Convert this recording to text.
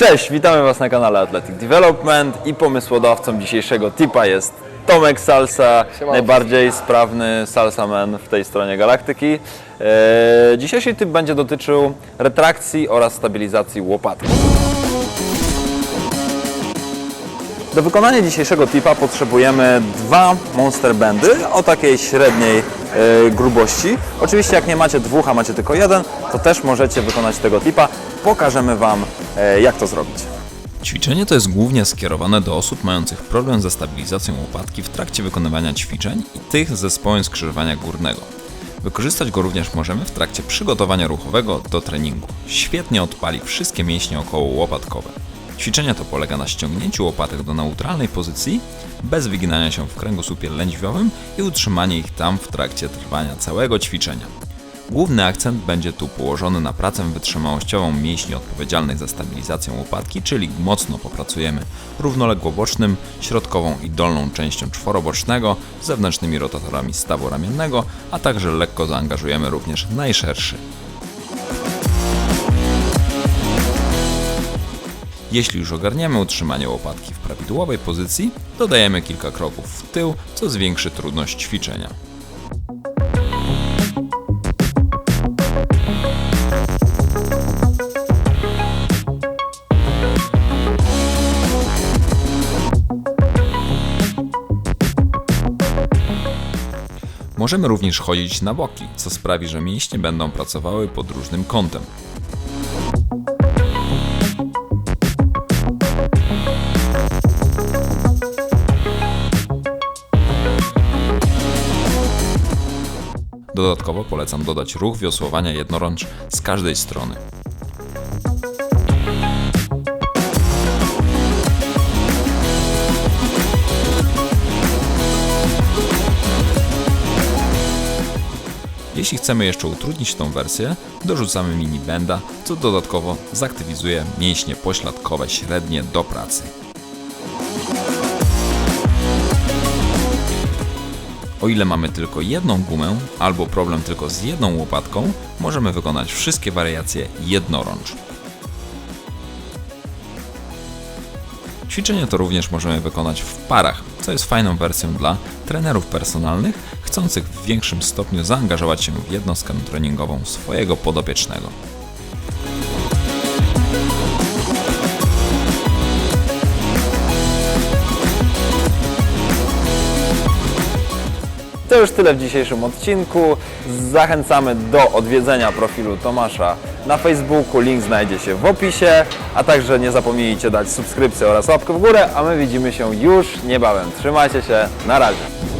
Cześć, witamy Was na kanale Athletic Development i pomysłodawcą dzisiejszego tipa jest Tomek Salsa, najbardziej sprawny salsaman w tej stronie galaktyki. Eee, dzisiejszy tip będzie dotyczył retrakcji oraz stabilizacji łopatki. Do wykonania dzisiejszego tipa potrzebujemy dwa monster bandy o takiej średniej e, grubości. Oczywiście jak nie macie dwóch, a macie tylko jeden, to też możecie wykonać tego tipa. Pokażemy Wam e, jak to zrobić. Ćwiczenie to jest głównie skierowane do osób mających problem ze stabilizacją łopatki w trakcie wykonywania ćwiczeń i tych z zespołem skrzyżowania górnego. Wykorzystać go również możemy w trakcie przygotowania ruchowego do treningu. Świetnie odpali wszystkie mięśnie około łopatkowe. Ćwiczenie to polega na ściągnięciu łopatek do neutralnej pozycji, bez wyginania się w kręgosłupie lędźwiowym i utrzymanie ich tam w trakcie trwania całego ćwiczenia. Główny akcent będzie tu położony na pracę wytrzymałościową mięśni odpowiedzialnych za stabilizację łopatki, czyli mocno popracujemy równoległobocznym, środkową i dolną częścią czworobocznego, zewnętrznymi rotatorami stawu ramiennego, a także lekko zaangażujemy również najszerszy. Jeśli już ogarniemy utrzymanie łopatki w prawidłowej pozycji, dodajemy kilka kroków w tył, co zwiększy trudność ćwiczenia. Możemy również chodzić na boki, co sprawi, że mięśnie będą pracowały pod różnym kątem. Dodatkowo polecam dodać ruch wiosłowania jednorącz z każdej strony. Jeśli chcemy jeszcze utrudnić tą wersję, dorzucamy mini benda, co dodatkowo zaktywizuje mięśnie pośladkowe średnie do pracy. O ile mamy tylko jedną gumę albo problem tylko z jedną łopatką, możemy wykonać wszystkie wariacje jednorącz. Ćwiczenie to również możemy wykonać w parach, co jest fajną wersją dla trenerów personalnych chcących w większym stopniu zaangażować się w jednostkę treningową swojego podopiecznego. To już tyle w dzisiejszym odcinku. Zachęcamy do odwiedzenia profilu Tomasza na Facebooku. Link znajdzie się w opisie, a także nie zapomnijcie dać subskrypcję oraz łapkę w górę, a my widzimy się już niebawem. Trzymajcie się, na razie.